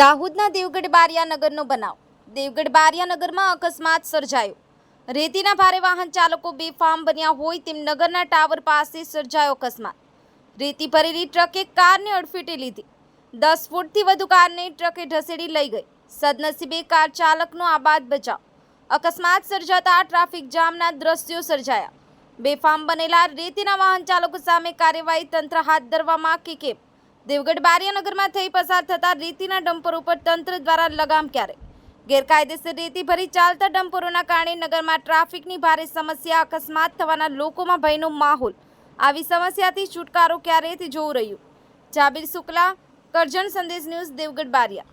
દાહોદના દેવગઢ બારિયા નગરનો બનાવ. દેવગઢ બારિયાનગરમાં અકસ્માત સર્જાયો. રેતીના ભારે વાહન ચાલકો બેફામ બન્યા હોય તેમ નગરના ટાવર પાસે સર્જાયો અકસ્માત. રેતી ભરેલી ટ્રકે કારને અડફેટે લીધી. દસ ફૂટથી વધુ કારને ટ્રકે ઢસેડી લઈ ગઈ. સદનસીબે કાર ચાલકનો આબાદ બચાવ. અકસ્માત સર્જાતા ટ્રાફિક જામના દ્રશ્યો સર્જાયા. બેફામ બનેલા રેતીના વાહન ચાલકો સામે કાર્યવાહી તંત્ર હાથ ધરવામાં કે કેમ? દેવગઢ બારિયાનગરમાં થઈ પસાર થતા રેતીના ડમ્પર ઉપર તંત્ર દ્વારા લગામ ક્યારે? ગેરકાયદેસર રેતી ભરી ચાલતા ડમ્પરોના કારણે નગરમાં ટ્રાફિકની ભારે સમસ્યા, અકસ્માત થવાના લોકોમાં ભયનો માહોલ. આવી સમસ્યાથી છુટકારો ક્યારે તે જોવું રહ્યું? જાબીર શુક્લા, કરજણ સંદેશ ન્યૂઝ, દેવગઢ બારિયા.